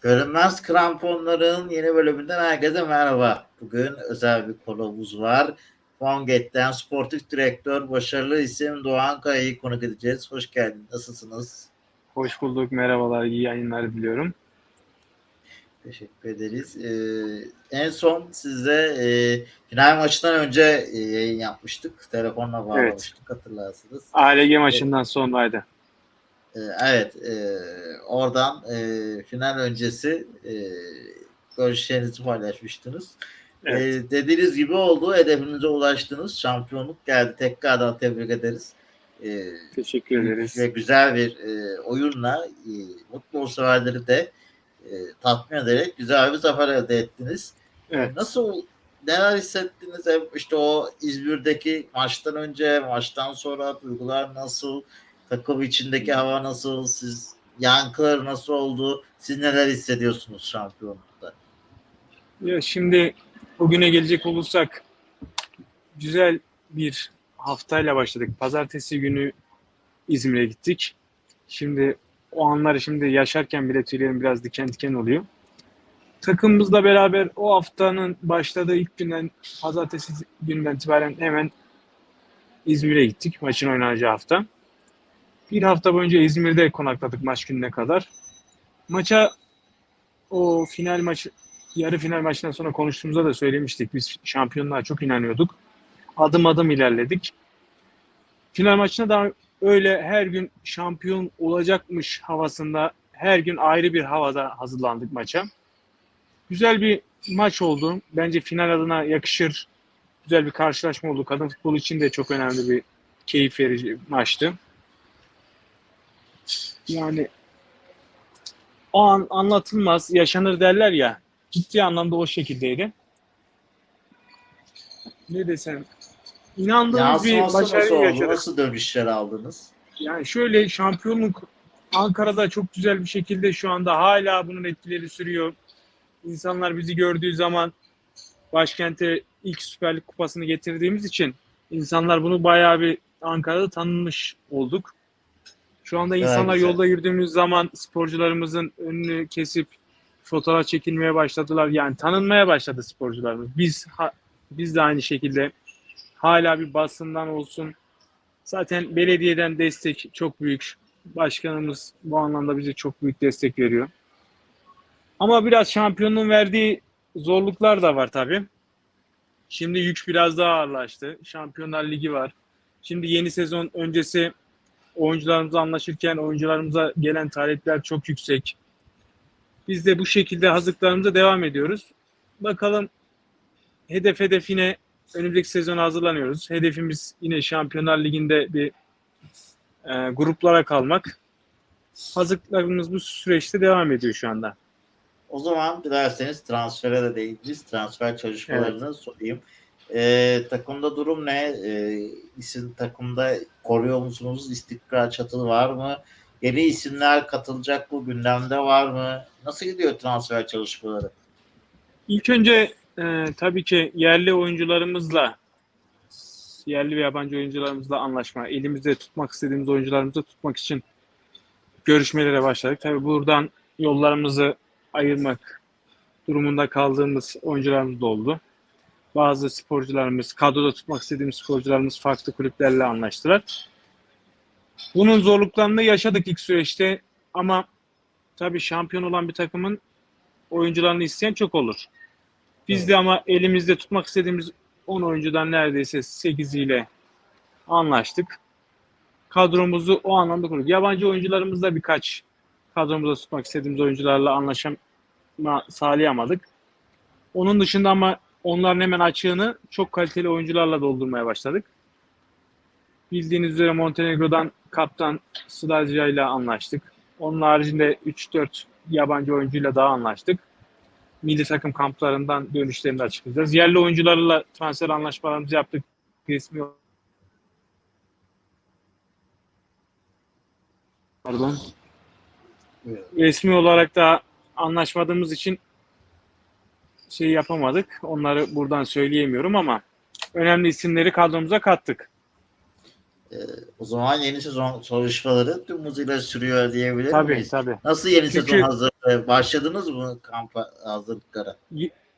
Görünmez Kramponların yeni bölümünden herkese merhaba. Bugün özel bir konuğumuz var. Fonget'ten sportif direktör, başarılı isim Doğan Kaya'yı konuk edeceğiz. Hoş geldin. Nasılsınız? Hoş bulduk. Merhabalar. iyi yayınlar diliyorum. Teşekkür ederiz. Ee, en son sizde e, final maçından önce e, yayın yapmıştık. Telefonla bağlamıştık hatırlarsınız. ALG maçından sonraydı. Ee, evet, e, oradan e, final öncesi e, görüşlerinizi paylaşmıştınız. Evet. E, dediğiniz gibi oldu. Hedefinize ulaştınız. Şampiyonluk geldi. Tekrardan tebrik ederiz. E, Teşekkür ederiz. ve güzel bir e, oyunla e, mutlu severleri de e, tatmin ederek güzel bir zafer elde ettiniz. Evet. Nasıl neler hissettiniz? İşte o İzmir'deki maçtan önce, maçtan sonra duygular nasıl? Takım içindeki hava nasıl? Siz yankılar nasıl oldu? Siz neler hissediyorsunuz şampiyonlukta? Ya şimdi bugüne gelecek olursak güzel bir haftayla başladık. Pazartesi günü İzmir'e gittik. Şimdi o anları şimdi yaşarken bile tüylerim biraz diken diken oluyor. Takımımızla beraber o haftanın başladığı ilk günden pazartesi günden itibaren hemen İzmir'e gittik maçın oynanacağı hafta. Bir hafta boyunca İzmir'de konakladık maç gününe kadar. Maça o final maçı yarı final maçından sonra konuştuğumuzda da söylemiştik. Biz şampiyonluğa çok inanıyorduk. Adım adım ilerledik. Final maçına da öyle her gün şampiyon olacakmış havasında her gün ayrı bir havada hazırlandık maça. Güzel bir maç oldu. Bence final adına yakışır. Güzel bir karşılaşma oldu. Kadın futbolu için de çok önemli bir keyif verici maçtı. Yani o an anlatılmaz, yaşanır derler ya. Ciddi anlamda o şekildeydi. Ne desem, inandığımız bir Yansıması nasıl başarı yaşadık. Nasıl dönüşler aldınız? Yani şöyle şampiyonluk Ankara'da çok güzel bir şekilde şu anda hala bunun etkileri sürüyor. İnsanlar bizi gördüğü zaman başkente ilk Süper Lig kupasını getirdiğimiz için insanlar bunu bayağı bir Ankara'da tanınmış olduk. Şu anda Evet, insanlar güzel. yolda yürüdüğümüz zaman sporcularımızın önünü kesip fotoğraf çekilmeye başladılar. Yani tanınmaya başladı sporcularımız. Biz ha- biz de aynı şekilde hala bir basından olsun. Zaten belediyeden destek çok büyük. Başkanımız bu anlamda bize çok büyük destek veriyor. Ama biraz şampiyonluğun verdiği zorluklar da var tabii. Şimdi yük biraz daha ağırlaştı. Şampiyonlar Ligi var. Şimdi yeni sezon öncesi oyuncularımızla anlaşırken oyuncularımıza gelen talepler çok yüksek. Biz de bu şekilde hazırlıklarımıza devam ediyoruz. Bakalım hedef hedef yine önümüzdeki sezona hazırlanıyoruz. Hedefimiz yine Şampiyonlar Ligi'nde bir e, gruplara kalmak. Hazırlıklarımız bu süreçte devam ediyor şu anda. O zaman dilerseniz transfere de değiniriz. Transfer çalışmalarını sorayım. Ee, takımda durum ne? Ee, isim takımda koruyor musunuz? İstikrar çatılı var mı? Yeni isimler katılacak mı? Gündemde var mı? Nasıl gidiyor transfer çalışmaları? İlk önce e, tabii ki yerli oyuncularımızla yerli ve yabancı oyuncularımızla anlaşma, elimizde tutmak istediğimiz oyuncularımızı tutmak için görüşmelere başladık. Tabii buradan yollarımızı ayırmak durumunda kaldığımız oyuncularımız da oldu. Bazı sporcularımız, kadroda tutmak istediğimiz sporcularımız farklı kulüplerle anlaştılar. Bunun zorluklarını yaşadık ilk süreçte ama tabii şampiyon olan bir takımın oyuncularını isteyen çok olur. Biz Evet. de ama elimizde tutmak istediğimiz 10 oyuncudan neredeyse 8'iyle anlaştık. Kadromuzu o anlamda kurduk. Yabancı oyuncularımızla birkaç kadromuzda tutmak istediğimiz oyuncularla anlaşma sağlayamadık. Onun dışında ama onların hemen açığını çok kaliteli oyuncularla doldurmaya başladık. Bildiğiniz üzere Montenegro'dan kaptan Sladja ile anlaştık. Onun haricinde 3-4 yabancı oyuncuyla daha anlaştık. Milli takım kamplarından dönüşlerini de açıklayacağız. Yerli oyuncularla transfer anlaşmalarımızı yaptık. Resmi Pardon. Resmi olarak da anlaşmadığımız için şey yapamadık. Onları buradan söyleyemiyorum ama önemli isimleri kadromuza kattık. Ee, o zaman yeni sezon çalışmaları tüm hızıyla sürüyor diyebilir Tabii miyiz? tabii. Nasıl yeni Çünkü- sezon hazırlığı Ee, Başladınız mı kampa hazırlıklara?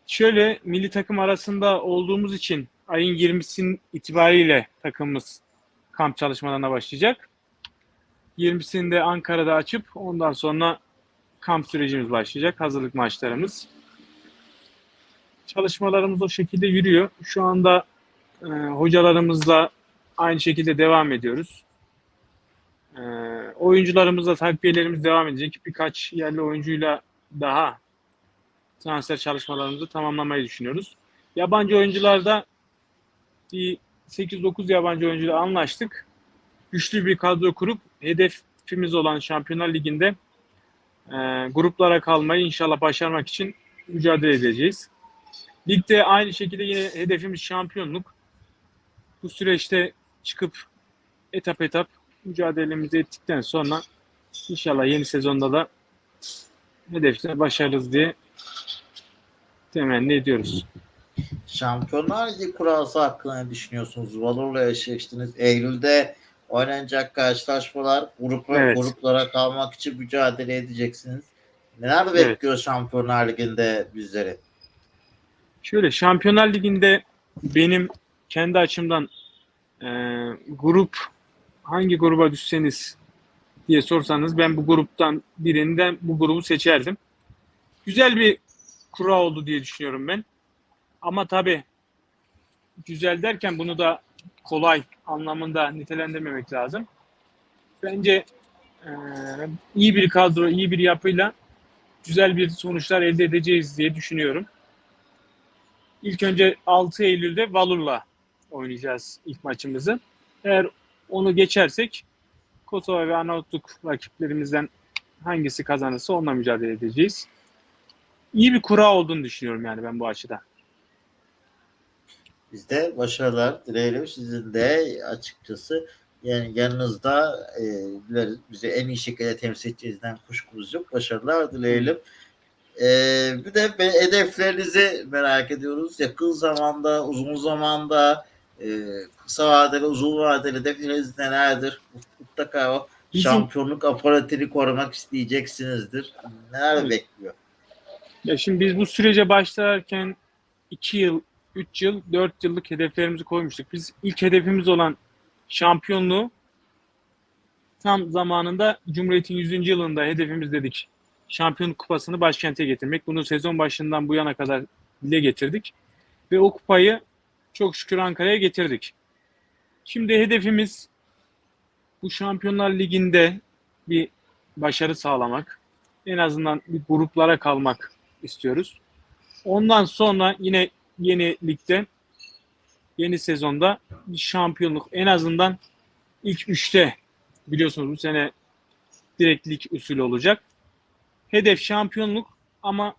Şöyle milli takım arasında olduğumuz için ayın 20'sin itibariyle takımımız kamp çalışmalarına başlayacak. 20'sinde Ankara'da açıp ondan sonra kamp sürecimiz başlayacak. Hazırlık maçlarımız. Çalışmalarımız o şekilde yürüyor. Şu anda e, hocalarımızla aynı şekilde devam ediyoruz. E, oyuncularımızla takviyelerimiz devam edecek. Birkaç yerli oyuncuyla daha transfer çalışmalarımızı tamamlamayı düşünüyoruz. Yabancı oyuncularda bir 8-9 yabancı oyuncuyla anlaştık. Güçlü bir kadro kurup hedefimiz olan Şampiyonlar Ligi'nde e, gruplara kalmayı inşallah başarmak için mücadele edeceğiz. Ligde aynı şekilde yine hedefimiz şampiyonluk. Bu süreçte çıkıp etap etap mücadelemizi ettikten sonra inşallah yeni sezonda da hedefine başarırız diye temenni ediyoruz. Şampiyonlar Ligi kurası hakkında ne düşünüyorsunuz? Valor'la eşleştiniz. Eylül'de oynanacak karşılaşmalar grupa, Evet. gruplara kalmak için mücadele edeceksiniz. Neler Evet. bekliyor Şampiyonlar Ligi'nde bizleri? Şöyle Şampiyonlar Ligi'nde benim kendi açımdan e, grup hangi gruba düşseniz diye sorsanız ben bu gruptan birinden bu grubu seçerdim. Güzel bir kura oldu diye düşünüyorum ben. Ama tabii güzel derken bunu da kolay anlamında nitelendirmemek lazım. Bence e, iyi bir kadro, iyi bir yapıyla güzel bir sonuçlar elde edeceğiz diye düşünüyorum. İlk önce 6 Eylül'de Valur'la oynayacağız ilk maçımızı. Eğer onu geçersek Kosova ve Arnavutluk rakiplerimizden hangisi kazanırsa onunla mücadele edeceğiz. İyi bir kura olduğunu düşünüyorum yani ben bu açıdan. Biz de başarılar dileyelim. Sizin de açıkçası yani yanınızda e, bizi en iyi şekilde temsil edeceğinizden kuşkumuz yok. Başarılar dileyelim. E, bir de hedeflerinizi merak ediyoruz. Yakın zamanda, uzun zamanda, e, kısa vadeli, uzun vadeli hedefleriniz nelerdir? Mutlaka o Bizim- şampiyonluk aparatını korumak isteyeceksinizdir. Neler Evet. bekliyor? Ya şimdi biz bu sürece başlarken 2 yıl, 3 yıl, 4 yıllık hedeflerimizi koymuştuk. Biz ilk hedefimiz olan şampiyonluğu tam zamanında Cumhuriyet'in 100. yılında hedefimiz dedik. Şampiyonluk kupasını başkente getirmek. Bunu sezon başından bu yana kadar dile getirdik. Ve o kupayı çok şükür Ankara'ya getirdik. Şimdi hedefimiz bu Şampiyonlar Ligi'nde bir başarı sağlamak. En azından bir gruplara kalmak istiyoruz. Ondan sonra yine yeni ligde yeni sezonda bir şampiyonluk en azından ilk üçte biliyorsunuz bu sene direkt lig usulü olacak. Hedef şampiyonluk ama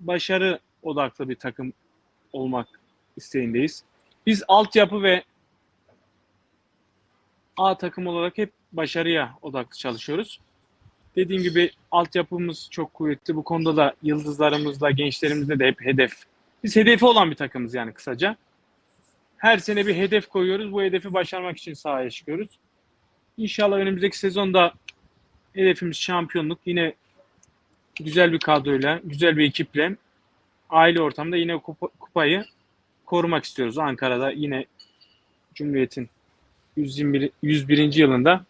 başarı odaklı bir takım olmak isteğindeyiz. Biz altyapı ve A takım olarak hep başarıya odaklı çalışıyoruz. Dediğim gibi altyapımız çok kuvvetli. Bu konuda da yıldızlarımızla, gençlerimizle de hep hedef. Biz hedefi olan bir takımız yani kısaca. Her sene bir hedef koyuyoruz. Bu hedefi başarmak için sahaya çıkıyoruz. İnşallah önümüzdeki sezonda hedefimiz şampiyonluk. Yine güzel bir kadroyla, güzel bir ekiple aile ortamda yine kupa- kupayı korumak istiyoruz. Ankara'da yine Cumhuriyet'in 121. 101. yılında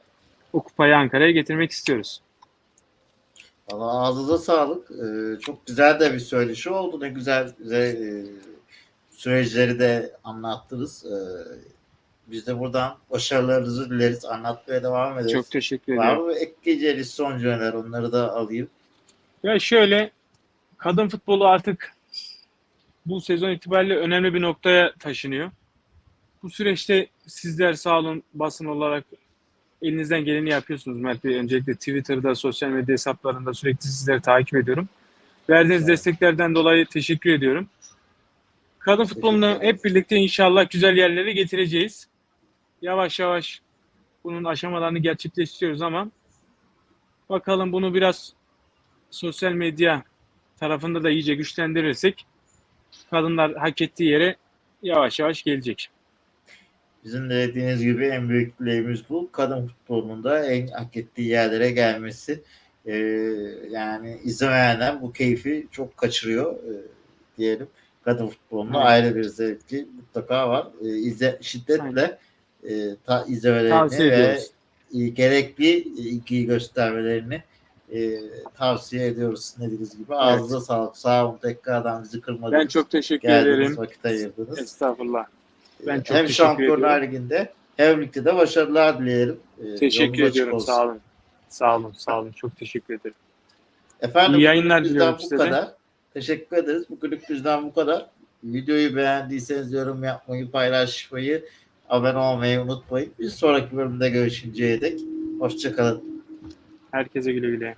o kupayı Ankara'ya getirmek istiyoruz. Valla ağzınıza sağlık. Ee, çok güzel de bir söyleşi oldu. Ne güzel bize e, süreçleri de anlattınız. Ee, biz de buradan başarılarınızı dileriz. Anlatmaya devam ederiz. Çok teşekkür Var ederim. mı ekleyeceğiniz son cümleler? Onları da alayım. Ya şöyle kadın futbolu artık bu sezon itibariyle önemli bir noktaya taşınıyor. Bu süreçte sizler sağ olun basın olarak elinizden geleni yapıyorsunuz Mert Bey. Öncelikle Twitter'da, sosyal medya hesaplarında sürekli sizleri takip ediyorum. Verdiğiniz olun. desteklerden dolayı teşekkür ediyorum. Kadın futbolunu hep birlikte inşallah güzel yerlere getireceğiz. Yavaş yavaş bunun aşamalarını gerçekleştiriyoruz ama bakalım bunu biraz sosyal medya tarafında da iyice güçlendirirsek kadınlar hak ettiği yere yavaş yavaş gelecek. Bizim de dediğiniz gibi en büyük dileğimiz bu. Kadın futbolunun da en hak ettiği yerlere gelmesi. Ee, yani izlemeyenler bu keyfi çok kaçırıyor e, diyelim. Kadın futbolunda Evet. ayrı bir zevki mutlaka var. E, izle, şiddetle e, ta, izlemelerini ve e, gerekli ilgiyi göstermelerini e, tavsiye ediyoruz dediğiniz gibi. Ağzınıza sağlık. Sağ olun tekrardan bizi kırmadınız. Ben çok teşekkür Geldiğiniz ederim. vakit ayırdınız. Estağfurullah. Ben çok hem Şampiyonlar. Ligi'nde hem ligde de başarılar dileyelim. E, Teşekkür yolunuz ediyorum. Sağ olun. Sağ olun. Sağ olun. Çok teşekkür ederim. Efendim İyi yayınlar diliyorum bu size de. kadar. Teşekkür ederiz. Bugünlük bizden bu kadar. Videoyu beğendiyseniz yorum yapmayı, paylaşmayı, abone olmayı unutmayın. Bir sonraki bölümde görüşünceye dek. Hoşçakalın. Herkese güle güle.